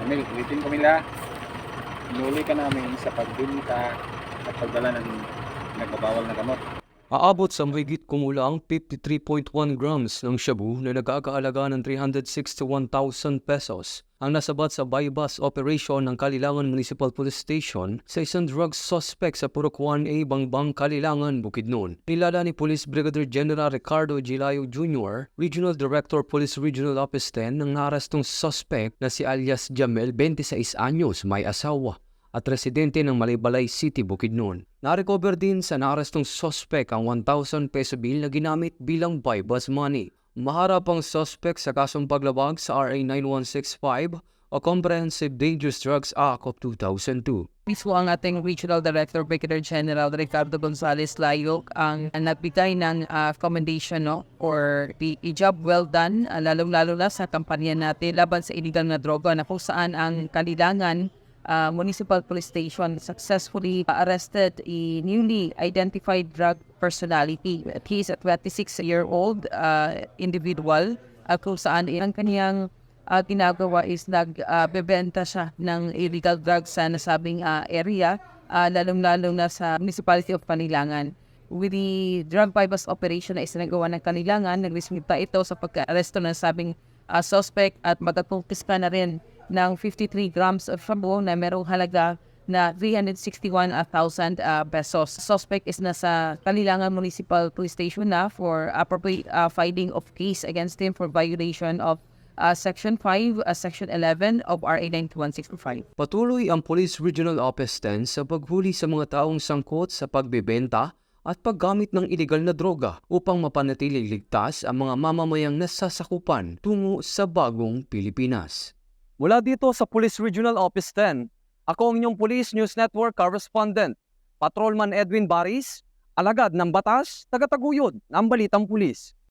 Emil, ulitin ko nila. Inuli ka namin sa pagbinta at pagdala ng nagbabawal na gamot. Aabot sa mahigit kumulang 53.1 grams ng shabu na nagkakaalaga ng 361,000 pesos ang nasabat sa bypass operation ng Kalilangan Municipal Police Station sa isang drug suspect sa Purok 1A Bangbang, Kalilangan, Bukidnon. Nilala ni Police Brigadier General Ricardo Gilayo Jr., Regional Director Police Regional Office 10 ng narastong suspect na si alias Jamel, 26 anyos, may asawa at residente ng Malaybalay City, Bukidnon. Narecover din sa narastong suspect ang 1,000 peso bill na ginamit bilang bypass money. Maharap ang suspect sa kasong paglabag sa RA 9165 o Comprehensive Dangerous Drugs Act of 2002. Mismo ang ating Regional Director, Brigadier General Ricardo Gonzales Layok ang nagbigay ng ah, commendation no, or the job well done, ah, lalong-lalo na sa kampanya natin laban sa illegal na droga na kung saan ang kalilangan ah, Municipal Police Station successfully arrested a newly identified drug personality. He is a 26-year-old uh, individual ah, kung saan ang kaniyang uh, ginagawa is nagbebenta siya ng illegal drugs sa nasabing ah, area, ah, lalong-lalong na sa Municipality of Kanilangan. With the drug bypass operation na isinagawa ng Kanilangan, nagresulta ito sa pagka-aresto ng sabing ah, suspect at magkakumpiska na rin ng 53 grams of shabu na merong halaga na 361,000 ah, pesos. Suspect is nasa Kanilangan Municipal Police Station na for appropriate ah, filing of case against him for violation of uh, Section 5, uh, Section 11 of RA 9165. Patuloy ang Police Regional Office 10 sa paghuli sa mga taong sangkot sa pagbebenta at paggamit ng ilegal na droga upang mapanatiling ligtas ang mga mamamayang nasasakupan tungo sa bagong Pilipinas. Mula dito sa Police Regional Office 10, ako ang inyong Police News Network Correspondent, Patrolman Edwin Baris, alagad ng batas, tagataguyod ng Balitang Pulis.